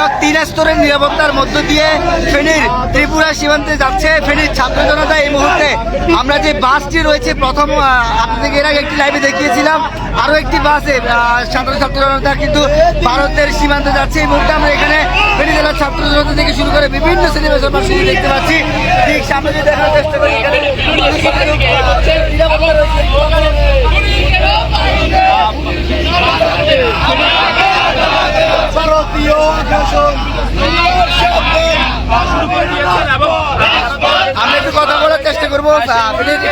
দর্শক তিন স্তরের নিরাপত্তার মধ্য দিয়ে ফেনীর ত্রিপুরা সীমান্তে যাচ্ছে। ফেনীর ছাত্র জনতা এই মুহূর্তে আমরা যে বাসটি রয়েছে, প্রথম আপনাদেরকে এর আগে একটি লাইভে দেখিয়েছিলাম। আরও একটি বাসে ছাত্র ছাত্র জনতা কিন্তু ভারতের সীমান্তে যাচ্ছে। এই মুহূর্তে আমরা এখানে ফেনী জেলার ছাত্র জনতা থেকে শুরু করে বিভিন্ন শ্রেণি পেশার মানুষকে দেখতে পাচ্ছি। ঠিক সামনে দেখার চেষ্টা করি। এখানে নিরাপত্তা রয়েছে। ভারতীয় শাসন আমরা একটু কথা বলার চেষ্টা করব।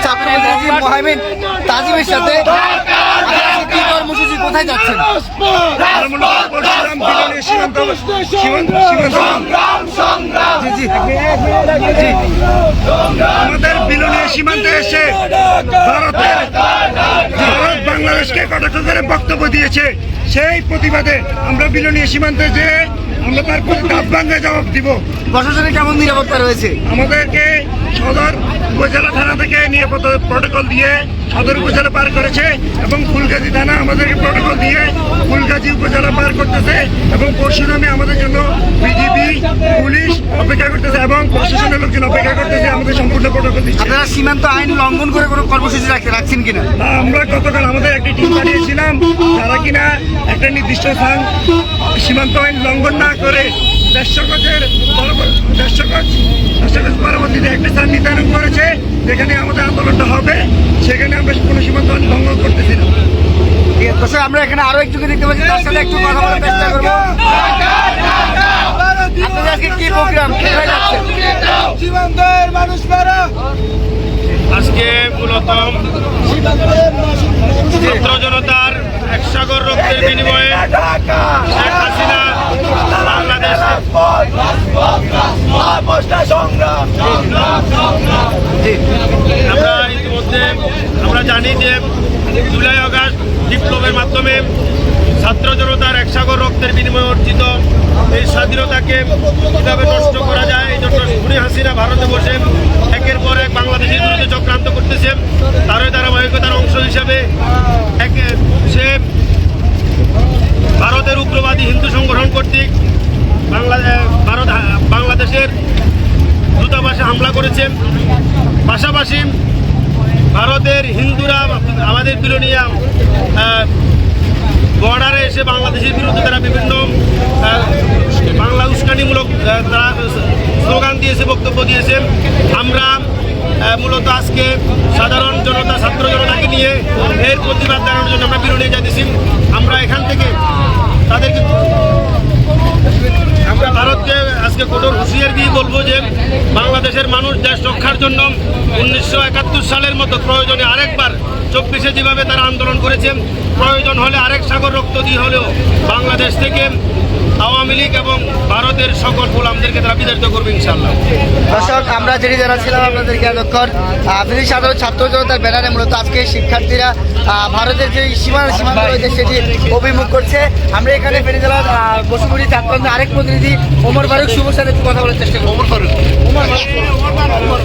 ছাত্রমন্ত্রী মহামিন তাজিমের সাথে। কি কর্মসূচি কোথায় যাচ্ছেন? আমাদের বিলনীয় সীমান্তে এসে ভারতের ভারত বাংলাদেশকে কটাক্ষ করে বক্তব্য দিয়েছে সেই প্রতিবাদে আমরা বিলনীয় সীমান্তে যে আমরা তার জবাব দিব। প্রশাসনে কেমন নিরাপত্তা রয়েছে? আমাদেরকে সদর উপজেলা থানা থেকে নিরাপদ প্রটোকল দিয়ে সদর উপজেলা পার করেছে এবং ফুলগাজী থানা আমাদেরকে প্রটোকল দিয়ে ফুলগাজী উপজেলা পার করতেছে এবং পরশুরামে আমাদের জন্য বিজিবি পুলিশ অপেক্ষা করতেছে এবং প্রশাসনের লোকজন অপেক্ষা করতেছে আমাদের সম্পূর্ণ প্রটোকল দিচ্ছে। আপনারা সীমান্ত আইন লঙ্ঘন করে কোনো কর্মসূচি রাখতে রাখছেন কিনা? আমরা গতকাল আমাদের একটি টিম পাঠিয়েছিলাম তারা কিনা একটা নির্দিষ্ট স্থান সীমান্ত আইন লঙ্ঘন না করে দেড়শো গজের দেড়শো গজ দেড়শো গজ পরবর্তীতে একটা স্থান নির্ধারণ করেছে যেখানে আমাদের আন্দোলনটা হবে সেখানে আমরা কোনো সীমান্ত লঙ্ঘন করতেছি না। ঠিক আছে, আমরা এখানে আরও একটুকে দেখতে পাচ্ছি তার সাথে একটু কথা বলার চেষ্টা করব। আপনাদের আজকে কি প্রোগ্রাম? সীমান্তের মানুষ মারা। আজকে মূলত ছাত্র জনতার এক সাগর রক্তের বিনিময়ে আমরা ইতিমধ্যে, আমরা জানি যে জুলাই আগস্ট বিপ্লবের মাধ্যমে ছাত্র জনতার এক সাগর রক্তের বিনিময়ে অর্জিত এই স্বাধীনতাকে কীভাবে নষ্ট করা যায়, এই জন্য খুনি হাসিনা ভারতে বসে একের পর এক বাংলাদেশের বিরুদ্ধে চক্রান্ত করতেছে। তারই ধারাবাহিকতার অংশ হিসাবে একে সে ভারতের উগ্রবাদী হিন্দু সংগঠন কর্তৃক বাংলাদেশ ভারত বাংলাদেশের দূতাবাসে হামলা করেছে। পাশাপাশি ভারতের হিন্দুরা আমাদের বিলোনিয়া বর্ডারে এসে বাংলাদেশের বিরুদ্ধে তারা বিভিন্ন বাংলা উস্কানিমূলক তারা স্লোগান দিয়েছে, বক্তব্য দিয়েছে। আমরা মূলত আজকে সাধারণ জনতা, ছাত্র জনতাকে নিয়ে এর প্রতিবাদ জানানোর জন্য আমরা বিরোধী যাইতেছি আমরা এখান থেকে তাদেরকে আমরা ভারতকে আজকে কঠোর হুঁশিয়ার দিয়ে বলব যে বাংলাদেশের মানুষ দেশ রক্ষার জন্য উনিশশো একাত্তর সালের মতো প্রয়োজনে আরেকবার চব্বিশে যেভাবে তারা আন্দোলন করেছেন প্রয়োজন হলে আরেক সাগর রক্ত দিয়ে হলেও বাংলাদেশ থেকে আওয়ামী লীগ এবং ভারতের সকল গোলামদেরকে তারা বিতাড়িত করবে ইনশাল্লাহ দর্শক আমরা যেটি জানাচ্ছিলাম আপনাদেরকে এতক্ষণ ফিরি সাধারণ ছাত্র জনতার ব্যানারে মূলত আজকে শিক্ষার্থীরা ভারতের যে সীমানা সীমান্ত রয়েছে সেটি অভিমুখ করছে। আমরা এখানে ফেরি জেলার বসুমুড়ি ছাত্র আরেক প্রতিনিধি ওমর ফারুক শুভর সাথে একটু কথা বলার চেষ্টা করব। ওমর ফারুক। ওমর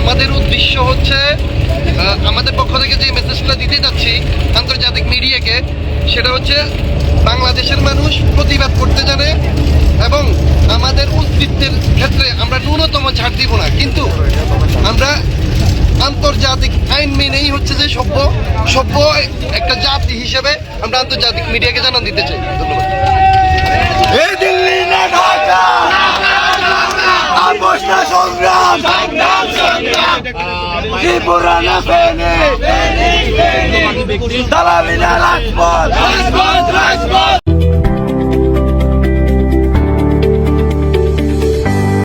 আমাদের উদ্দেশ্য হচ্ছে আহ, আমাদের পক্ষ থেকে যে মেসেজটা দিতে যাচ্ছি আন্তর্জাতিক মিডিয়াকে সেটা হচ্ছে বাংলাদেশের মানুষ প্রতিবাদ করতে জানে এবং আমাদের অস্তিত্বের ক্ষেত্রে আমরা ন্যূনতম ছাড় দিব না। কিন্তু আমরা আন্তর্জাতিক আইন মেনেই হচ্ছে যে সভ্য সভ্য একটা জাতি হিসেবে আমরা আন্তর্জাতিক মিডিয়াকে জানান দিতে চাই। ধন্যবাদ। ত্রিপুরা না ফেনে? দালালি না রাজপথ।